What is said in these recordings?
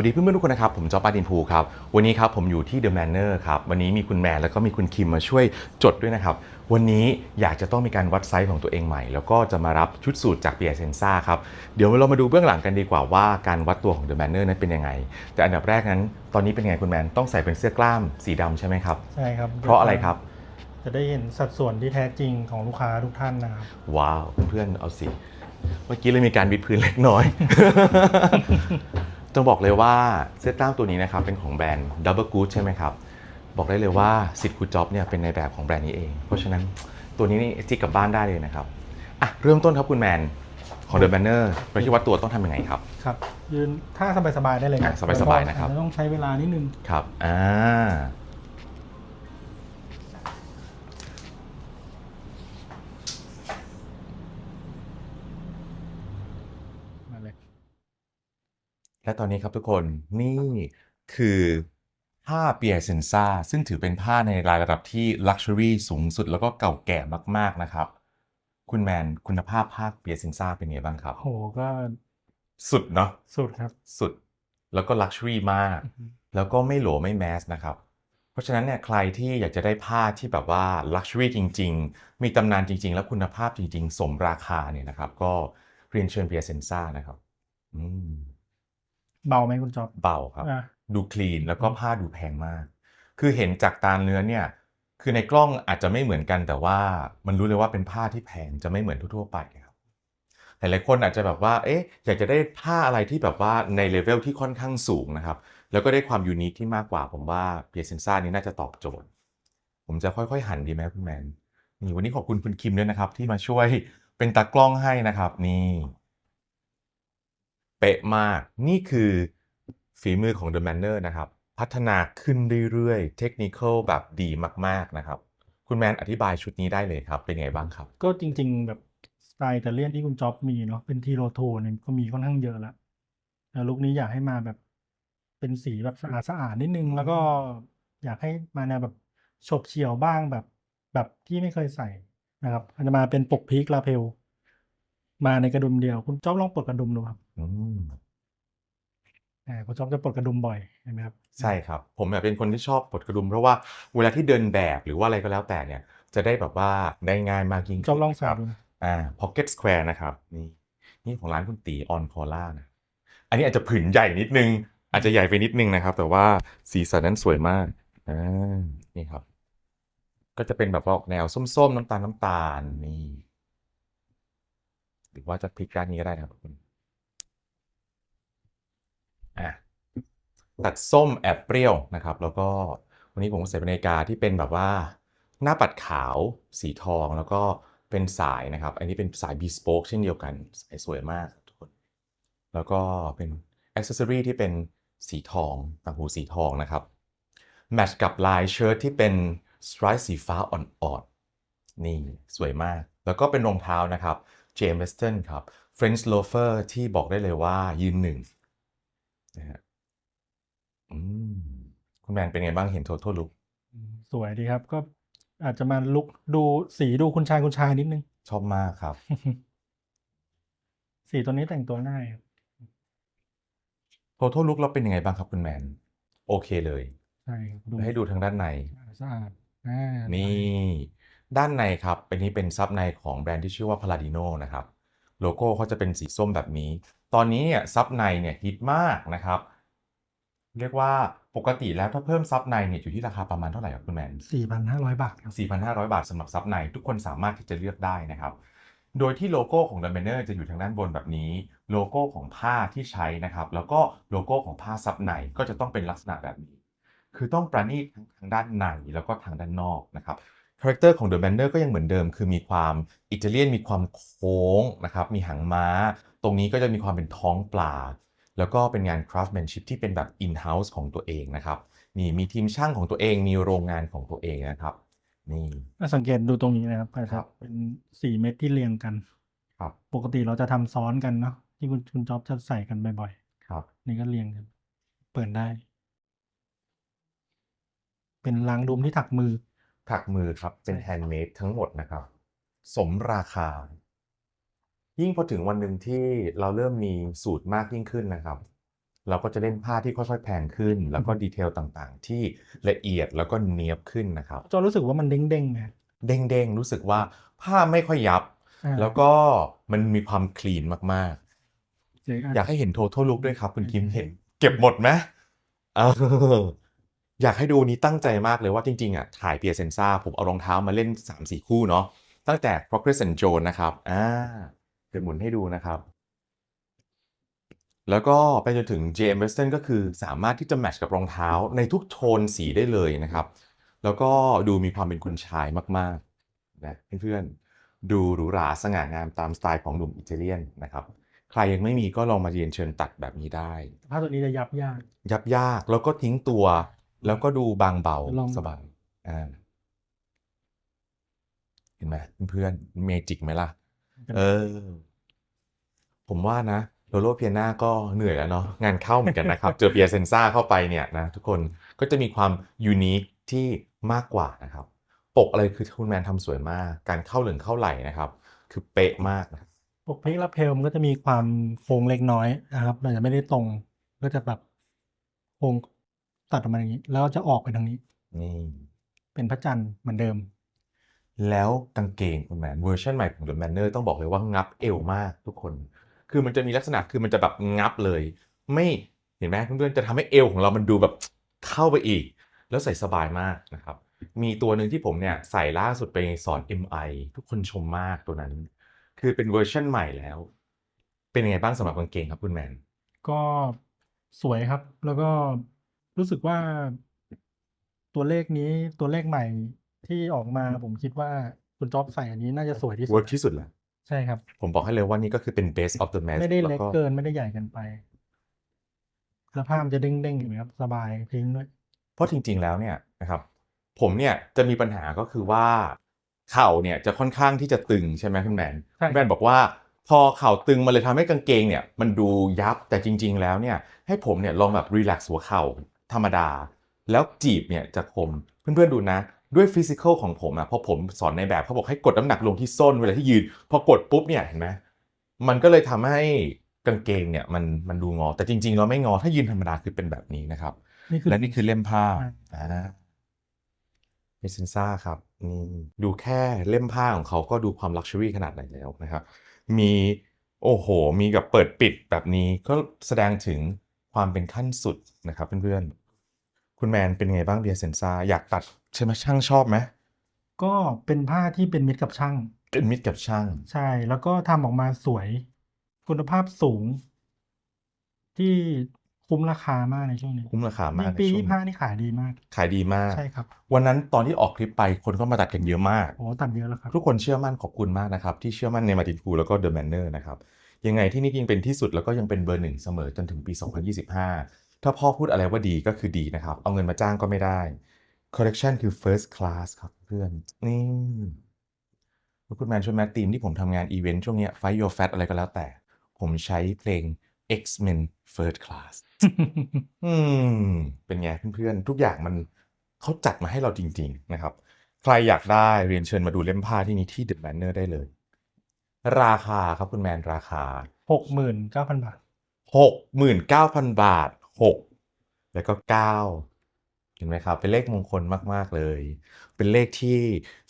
วัสดีเพื่อนๆทุกคนนะครับ ผมจอปาดินภูครับ วันนี้ครับผมอยู่ที่ The Manor ครับ วันนี้มีคุณแมนแล้วก็มีคุณคิมมาช่วยจดด้วยนะครับ วันนี้อยากจะต้องมีการวัดไซส์ของตัวเองใหม่ แล้วก็จะมารับชุดสูตรจาก p ปียเซนซ่าครับ เดี๋ยวเรามาดูเบื้องหลังกันดีกว่าว่าการวัดตัวของ The Manor นั้นเป็นยังไง แต่อันดับแรกนั้น ตอนนี้เป็นยังไงคุณแมนต้องใส่เป็นเสื้อกล้ามสีดำใช่ไหมครับใช่ครับ เพราะอะไรครับ จะได้เห็นสัดส่วนที่แท้จริงของลูกค้าทุกท่านนะครับว้าวเพื่อนๆเอาสิเมื่อกี้เลยมีการบิดพื้นเล็กน้อย ต้องบอกเลยว่าเสื้อกล้ามตัวนี้นะครับเป็นของแบรนด์ Double Good ใช่ไหมครับบอกได้เลยว่าสิทธิ์กูจ็อบเนี่ยเป็นในแบบของแบรนด์นี้เอง เพราะฉะนั้นตัวนี้นี่จิกกลับบ้านได้เลยนะครับอะเริ่มต้นครับคุณแมนของ The Banner ไปที่วัดตัวต้องทำยังไงครับ ครับ ยืนท่าสบายๆได้เลยครัอะสบายๆนะครับแต่ต้องใช้เวลานิดนึงครับอ่ามาเลย และตอนนี้ครับทุกคนนี่คือผ้าเปียเซนซ่าซึ่งถือเป็นผ้าในรายระดับที่ลักชัวรี่สูงสุดแล้วก็เก่าแก่มากๆนะครับ คุณแมนคุณภาพผ้าเปียเซนซ่าเป็นไงบ้างครับ โหก็สุดเนาะสุดครับสุด แล้วก็ลักชัวรี่มาก แล้วก็ไม่โหลไม่แมสนะครับ เพราะฉะนั้นเนี่ยใครที่อยากจะได้ผ้าที่แบบว่าลักชัวรี่จริง ๆ มีตำนานจริง ๆ แล้วคุณภาพจริง ๆ สมราคาเนี่ยนะครับ ก็เรียนเชิญเปียเซนซ่านะครับ อืม เบาไหมคุณจอบเบาครับ อะดูคลีนแล้วก็ผ้าดูแพงมาก คือเห็นจากตาเนื้อเนี่ย คือในกล้องอาจจะไม่เหมือนกันแต่ว่ามันรู้เลยว่าเป็นผ้าที่แพงจะไม่เหมือนทั่วๆไปครับ หลายๆคนอาจจะแบบว่า เอ๊ะ อยากจะได้ผ้าอะไรที่แบบว่าในเลเวลที่ค่อนข้างสูงนะครับ แล้วก็ได้ความยูนิคที่มากกว่าผมว่าเพียเซนซ่านี้น่าจะตอบโจทย์ ผมจะค่อยๆหันดีไหมคุณแมนนี่วันนี้ขอบคุณคุณคิมด้วยนะครับ ที่มาช่วยเป็นตากล้องให้นะครับ นี่ เป๊ะมาก นี่คือฝีมือของ The Manner นะครับ พัฒนาขึ้นเรื่อยๆ เทคนิคอลแบบดีมากๆนะครับ คุณแมนอธิบายชุดนี้ได้เลยครับ เป็นไงบ้างครับ ก็จริงๆ แบบสไตล์อิตาเลียนที่คุณจอบมีเนาะเป็นทีโรโทเนี่ยก็มีค่อนข้างเยอะแล้วแต่ลุคนี้อยากให้มาแบบเป็นสีแบบสะอาดสะอาดนิดนึง แล้วก็อยากให้มาแนวแบบฉบเฉียวบ้างแบบแบบที่ไม่เคยใส่นะครับอาจจะมาเป็นปกพีคลาเพล มาในกระดุมเดียว คุณจอบลองปลดกระดุมดูครับอืมอ่าคุณจอบจะปลดกระดุมบ่อยเห็นไหมครับ ใช่ครับ ผมแบบเป็นคนที่ชอบปลดกระดุม เพราะว่าเวลาที่เดินแบบหรือว่าอะไรก็แล้วแต่เนี่ย จะได้แบบว่าได้ง่ายมากยิ่งจอบลองคใส่รับดูนะอ่า Pocket Square นะครับ นี่นี่ของร้านคุณตีออนคอล่านะอันนี้อาจจะผืนใหญ่นิดนึง อาจจะใหญ่ไปนิดนึงนะครับ แต่ว่าสีสันนั้นสวยมากอ่านี่ครับ ก็จะเป็นแบบว่าออกแนวส้มๆ น้ำตาลน้ำตาลนี่ หรือว่าจะพลิกด้านนี้ก็ได้นะครับคุณอะตัดส้มแอบเปรี้ยวนะครับ แล้วก็วันนี้ผมใส่นาฬิกาที่เป็นแบบว่า หน้าปัดขาวสีทองแล้วก็เป็นสายนะครับ อันนี้เป็นสาย bespoke เช่นเดียวกันสายสวยมากทุกคน แล้วก็เป็น accessory ที่เป็นสีทองต่างหูสีทองนะครับ แมทช์กับลายเชิ้ตที่เป็นสไตร p สีฟ้าอ่อนๆนี่สวยมาก แล้วก็เป็นรองเท้านะครับ James Weston ครับ French loafer ที่บอกได้เลยว่ายืนหนึ่งนะฮะอืมคุณแมนเป็นไงบ้างเห็น total look อืมสวยดีครับก็อาจจะมาลุกดูสีดูคุณชายคุณชายนิดนึง ชอบมากครับ สีตัวนี้แต่งตัวง่ายครับ total look เราเป็นยังไงบ้างครับคุณแมน โอเคเลย ใช่ครับดูให้ดูทางด้านในสะอาดอ่านี่ ด้านในครับเป็นนี้เป็นซับในของแบรนด์ที่ชื่อว่า Paladino นะครับ โลโก้เขาจะเป็นสีส้มแบบนี้ ตอนนี้เนี่ยซับในเนี่ยฮิตมากนะครับ เรียกว่าปกติแล้วถ้าเพิ่มซับในเนี่ยอยู่ที่ราคาประมาณเท่าไหร่ครับคุณแมนสี่พันห้าร้อยบาทครับ4,500 บาทสำหรับซับในทุกคนสามารถที่จะเลือกได้นะครับ โดยที่โลโก้ของ d e m a n e r จะอยู่ทางด้านบนแบบนี้ โลโก้ของผ้าที่ใช้นะครับ แล้วก็โลโก้ของผ้าซับในก็จะต้องเป็นลักษณะแบบนี้ คือต้องประณีตทั้งทางด้านในแล้วก็ทางด้านนอกนะครับ คาแรคเตอร์ของ The Banner ก็ยังเหมือนเดิม คือมีความอิตาเลียนมีความโค้งนะครับมีหางม้า ตรงนี้ก็จะมีความเป็นท้องปลา แล้วก็เป็นงาน craftsmanship ที่เป็นแบบ in-house ของตัวเองนะครับนี่มีทีมช่างของตัวเองมีโรงงานของตัวเองนะครับนี่ถ้าสังเกตดูตรงนี้นะครับครับเป็นสี่เม็ดที่เรียงกันครับปกติเราจะทำซ้อนกันเนาะที่คุณคุณจ๊อบจะใส่กันบ่อยครับๆนี่ก็เรียงกันเปิดได้ เป็นรางดุมที่ถักมือ ถักมือครับเป็นใช่แฮนด์เมดทั้งหมดนะครับ สมราคา ยิ่งพอถึงวันหนึ่งที่เราเริ่มมีสูตรมากยิ่งขึ้นนะครับ เราก็จะเล่นผ้าที่ค่อยๆแพงขึ้น แล้วก็ดีเทลต่างๆ ที่ละเอียดแล้วก็เนียบขึ้นนะครับจอรู้สึกว่ามันเด้งๆไงเด้งๆรู้สึกว่าผ้าไม่ค่อยยับอ่าแล้วก็มันมีความคลีนมากเดี๋วๆอยากให้เห็น total look ด้วยครับ คุณคิมเห็น เก็บหมดไหมเอออยากให้ดูนี้ตั้งใจมากเลยว่าจริงๆอะถ่ายเปียเซนซ่าผมเอารองเท้ามาเล่น 3-4 คู่นาะตั้งแต่ Progress and Jones นะครับอ่าเดี๋ยวหมุนให้ดูนะครับ แล้วก็ไปจนถึง JM Western ก็คือสามารถที่จะแมทช์กับรองเท้าในทุกโทนสีได้เลยนะครับ แล้วก็ดูมีความเป็นคุณชายมากๆนะเพื่อนๆดูหรูหราสง่างามตามสไตล์ของหนุ่มอิตาเลียนนะครับใครยังไม่มีก็ลองมาเรียนเชิญตัดแบบนี้ได้ผ้าตัวนี้จะยับยาก ยับยากแล้วก็ทิ้งตัว แล้วก็ดูบางเบาลอง สบายอ่าเห็นไหมเพื่อนๆเมจิกไหมล่ะ เออ ผมว่านะโลโลเพียนาก็เหนื่อยแล้วเนาะงานเข้าเหมือนกันนะครับ เจอเปียเซนซ่าเข้าไปเนี่ยนะทุกคนก็จะมีความยูนิคที่มากกว่านะครับ ปกอะไรคือคุณแมนทำสวยมาก การเข้าเหลืองเข้าไหลนะครับ คือเป๊ะมากนะ ปกเพลกและเพลมันก็จะมีความโค้งเล็กน้อยนะครับมันจะไม่ได้ตรงก็จะแบบโค้ง ตัดออกมาอย่างนี้ แล้วก็จะออกไปทางนี้ นี่ เป็นพระจันทร์เหมือนเดิม แล้วกางเกงคุณแมนเวอร์ชันใหม่ของ The Manner ต้องบอกเลยว่างับเอวมากทุกคน คือมันจะมีลักษณะคือมันจะแบบงับเลย ไม่เห็นไหมเพื่อนๆจะทำให้เอวของเรามันดูแบบเข้าไปอีก แล้วใส่สบายมากนะครับ มีตัวหนึ่งที่ผมเนี่ยใส่ล่าสุดไปสอน MI ทุกคนชมมากตัวนั้น คือเป็นเวอร์ชันใหม่แล้ว เป็นยังไงบ้างสำหรับกางเกงครับคุณแมนก็สวยครับ แล้วก็ รู้สึกว่า ตัวเลขนี้ตัวเลขใหม่ที่ออกมาผมคิดว่าคุณจ๊อบใส่อันนี้น่าจะสวยที่สุเวิดร์กที่สุดแล้วใช่ครับ ผมบอกให้เลยว่านี่ก็คือเป็น best of the best ไม่ได้เล็กแล้วเกินไม่ได้ใหญ่เกินไปแล้วผ้ามันจะเด้งๆอยู่ไหมครับ สบายทิ้งด้วย เพราะจริงๆแล้วเนี่ยนะครับผมเนี่ยจะมีปัญหาก็คือว่า เข่าเนี่ยจะค่อนข้างที่จะตึงใช่ไหมคุณแมนใช่ คุณแมนบอกว่า พอเข่าตึงมันเลยทำให้กางเกงเนี่ย มันดูยับแต่จริง ๆ แล้วเนี่ยให้ผมเนี่ยลองแบบรีแลกซ์หัวเข่า ธรรมดา แล้วจีบเนี่ยจะคม เพื่อนๆดูนะ ด้วยฟิสิกอลของผมอะพอผมสอนในแบบเขาบอกให้กดน้ำหนักลงที่ส้นเวลาที่ยืน พอกดปุ๊บเนี่ยเห็นไหมมันก็เลยทำให้กางเกงเนี่ยมันมันดูงอ แต่จริงๆเราไม่งอถ้ายืนธรรมดาคือเป็นแบบนี้นะครับนี่คือและนี่คือเล่มผ้าอ่าอ่าเอเซนซ่าครับนี่ดูแค่เล่มผ้าของเขาก็ดูความลักชัวรี่ขนาดไหนแล้วนะครับ มีโอ้โห มีกับเปิดปิดแบบนี้ก็แสดงถึงความเป็นขั้นสุดนะครับเพื่อนๆ คุณแมนเป็นไงบ้างเบียเซนซ่าอยากตัดใช่ไหมช่างชอบไหมก็เป็นผ้าที่เป็นมิตรกับช่าง เป็นมิตรกับช่าง ใช่ แล้วก็ทำออกมาสวย คุณภาพสูง ที่คุ้มราคามากในช่วงนี้ คุ้มราคามากในปีในช่วยี่งห้านี้นี่ขายดีมาก ขายดีมาก ใช่ครับวันนั้นตอนที่ออกคลิปไปคนก็มาตัดกันเยอะมาก โอ้ตัดเยอะแล้วครับ ทุกคนเชื่อมั่นขอบคุณมากนะครับ ที่เชื่อมั่นในมาตินฟูแล้วก็เดอะแมนเนอร์นะครับ ยังไงที่นี่ยังเป็นที่สุดแล้วก็ยังเป็นเบอร์หนึ่งเสมอจนถึงปี 2025 ถ้าพ่อพูดอะไรว่าดีก็คือดีนะครับ เอาเงินมาจ้างก็ไม่ได้คอลเล t ชันคือ first class ครับเพื่อน นี่แล้วคุณแมนช่วยแมททีมที่ผมทำงานอีเวนต์ช่วงเนี้ย Fight Your Fat อะไรก็แล้วแต่ ผมใช้เพลง X-Men First Class อืม เป็นไงเพื่อนๆ ทุกอย่างมันเขาจัดมาให้เราจริง ๆ นะครับ ใครอยากได้เรียนเชิญมาดูเล่มผ้าที่นี้ที่ The Banner ได้เลย ราคาครับคุณแมนราคาหกหมื่นเก้าพันบาท 69,000 บาท 6 แล้วก็ 9 เห็นไหมครับ เป็นเลขมงคลมาก ๆ เลย เป็นเลขที่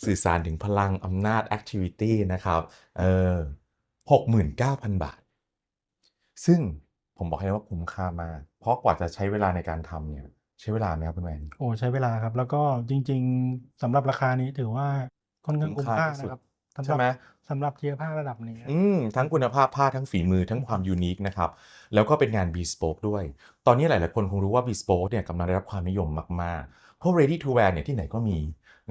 สื่อสารถึงพลังอำนาจ activity นะครับเออ69,000 บาท ซึ่งผมบอกให้เลยว่าคุ้มค่ามาก เพราะกว่าจะใช้เวลาในการทำเนี่ยใช้เวลาไหมครับคุณแมนโอ้ใช้เวลาครับ แล้วก็จริง ๆสำหรับราคานี้ถือว่าค่อนข้างคุ้มค่าสุดนะครับ สำหใช่รับไหม สำหรับเทียร์ผ้าระดับนี้อืมทั้งคุณภาพผ้าทั้งฝีมือทั้งความยูนิคนะครับ แล้วก็เป็นงาน bespoke ด้วย ตอนนี้หลายๆคนคงรู้ว่า bespoke เนี่ยกำลังได้รับความนิยมมากๆเพราะ ready to wear เนี่ยที่ไหนก็มี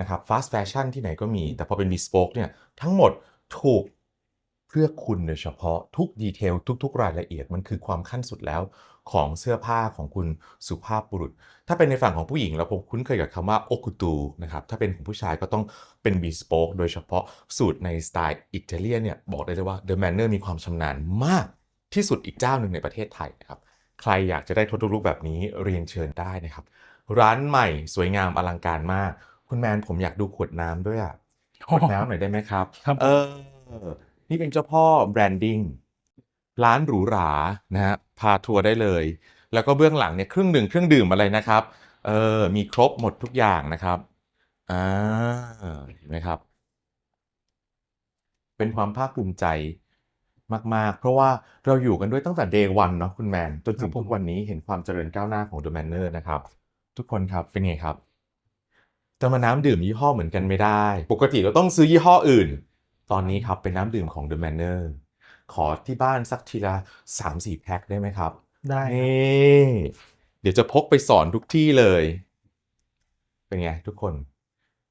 นะครับ fast fashion ที่ไหนก็มี แต่พอเป็น bespoke เนี่ยทั้งหมดถูกเพื่อคุณโดยเฉพาะทุกดีเทลทุก ๆ รายละเอียดมันคือความขั้นสุดแล้ว ของเสื้อผ้าของคุณสุภาพบุรุษ ถ้าเป็นในฝั่งของผู้หญิงเราคงคุ้นเคยกับคำว่าโอคุตูนะครับ ถ้าเป็นของผู้ชายก็ต้องเป็น bespoke โดยเฉพาะสูตรในสไตล์อิตาเลียนเนี่ยบอกได้เลยว่า The Manner มีความชำนาญมากที่สุดอีกเจ้าหนึ่งในประเทศไทยนะครับ ใครอยากจะได้ทดลุกแบบนี้เรียนเชิญได้นะครับ ร้านใหม่สวยงามอลังการมาก คุณแมนผมอยากดูขวดน้ำด้วยอะขวดน้ำหน่อยได้ไหมครับครับเออ นี่เป็นเจ้าพ่อแบรนดิ้ง ร้านหรูหรานะฮะพาทัวร์ได้เลย แล้วก็เบื้องหลังเนี่ยเครื่องดื่มเครื่องดื่มอะไรนะครับเออมีครบหมดทุกอย่างนะครับอ่าเห็นไหมครับ เป็นความภาคภูมิใจมาก ๆ เพราะว่าเราอยู่กันด้วยตั้งแต่ day one เนาะคุณแมนจนคถึรับงผทุมกวันนี้เห็นความเจริญก้าวหน้าของ The Manner นะครับ ทุกคนครับเป็นไงครับจะมาน้ำดื่มยี่ห้อเหมือนกันไม่ได้ ปกติเราต้องซื้อยี่ห้ออื่น ตอนนี้ครับเป็นน้ำดื่มของ The Manner ขอที่บ้านสักทีละ3-4แพ็คได้ไหมครับ ได้ครับนี่เดี๋ยวจะพกไปสอนทุกที่เลย เป็นไงทุกคน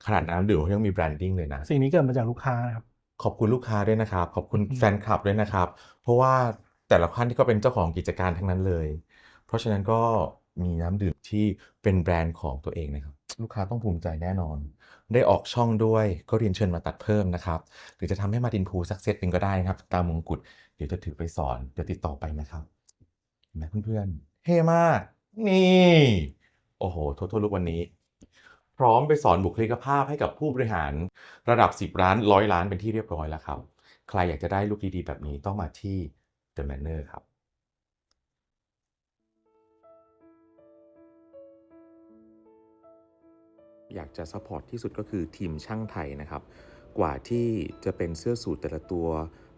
ขนาดน้ำดื่มเขายังมีแบรนดิ้งเลยนะ สิ่งนี้เกิดมาจากลูกค้านะครับ ขอบคุณลูกค้าด้วยนะครับ ขอบคุณอืมแฟนคลับด้วยนะครับ เพราะว่าแต่ละท่านที่ก็เป็นเจ้าของกิจการทั้งนั้นเลย เพราะฉะนั้นก็มีน้ำดื่มที่เป็นแบรนด์ของตัวเองนะครับ ลูกค้าต้องภูมิใจแน่นอน ได้ออกช่องด้วยก็เรียนเชิญมาตัดเพิ่มนะครับ หรือจะทำให้มาดินพูสักเซตหนึ่งก็ได้นะครับ ตามมงกุฎเดี๋ยวจะถือไปสอนเดี๋ยวติดต่อไปนะครับเห็นไหมเพื่อนๆเท่มาก นี่ โอ้โหโทษๆลูกวันนี้ พร้อมไปสอนบุคลิกภาพให้กับผู้บริหารระดับ 10 ล้านร้อยล้านเป็นที่เรียบร้อยแล้วครับ ใครอยากจะได้ลูกดีๆแบบนี้ต้องมาที่ The Manner ครับ อยากจะซัพพอร์ตที่สุดก็คือทีมช่างไทยนะครับ กว่าที่จะเป็นเสื้อสูทแต่ละตัว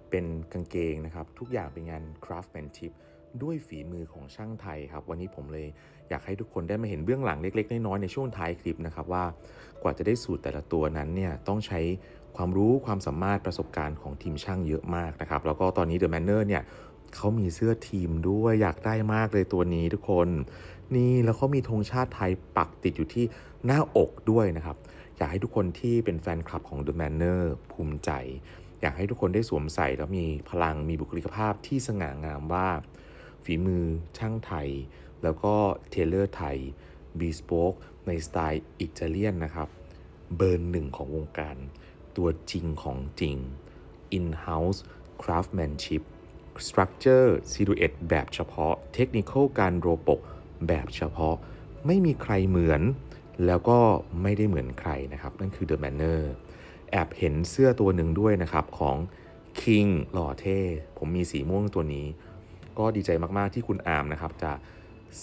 เป็นกางเกงนะครับ ทุกอย่างเป็นงาน craftsmanship ด้วยฝีมือของช่างไทยครับ วันนี้ผมเลยอยากให้ทุกคนได้มาเห็นเบื้องหลังเล็ก ๆ น้อยๆในช่วงท้ายคลิปนะครับว่ากว่าจะได้สูตรแต่ละตัวนั้นเนี่ยต้องใช้ความรู้ความสามารถประสบการณ์ของทีมช่างเยอะมากนะครับ แล้วก็ตอนนี้ The Manner เนี่ย เขามีเสื้อทีมด้วยอยากได้มากเลยตัวนี้ทุกคน นี่แล้วเขามีธงชาติไทยปักติดอยู่ที่หน้าอกด้วยนะครับ อยากให้ทุกคนที่เป็นแฟนคลับของ The Manner ภูมิใจ อยากให้ทุกคนได้สวมใส่แล้วมีพลังมีบุคลิกภาพที่สง่างามว่า ฝีมือช่างไทย แล้วก็เทเลอร์ไทยบีสโปกในสไตล์อิตาเลียนนะครับ เบอร์หนึ่งของวงการ ตัวจริงของจริง In-house craftsmanship structure silhouette แบบเฉพาะ technical การโรปกแบบเฉพาะ ไม่มีใครเหมือน แล้วก็ไม่ได้เหมือนใครนะครับ นั่นคือ The Manner แอบเห็นเสื้อตัวหนึ่งด้วยนะครับ ของ King หล่อเท่ ผมมีสีม่วงตัวนี้ ก็ดีใจมาก ๆ ที่คุณอามนะครับ จะ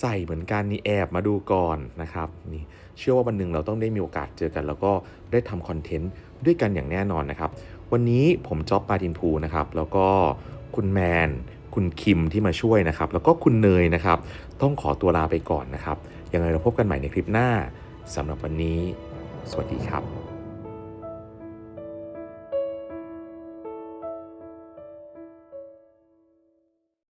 ใส่เหมือนกันนี่แอบมาดูก่อนนะครับนี่เชื่อว่าวันหนึ่งเราต้องได้มีโอกาสเจอกัน แล้วก็ได้ทำคอนเทนต์ด้วยกันอย่างแน่นอนนะครับ วันนี้ผมจ๊อบปาดินพูนะครับ แล้วก็ คุณแมน คุณคิมที่มาช่วยนะครับ แล้วก็คุณเนยนะครับ ต้องขอตัวลาไปก่อนนะครับ ยังไงเราพบกันใหม่ในคลิปหน้าสำหรับวันนี้ สวัสดีครับ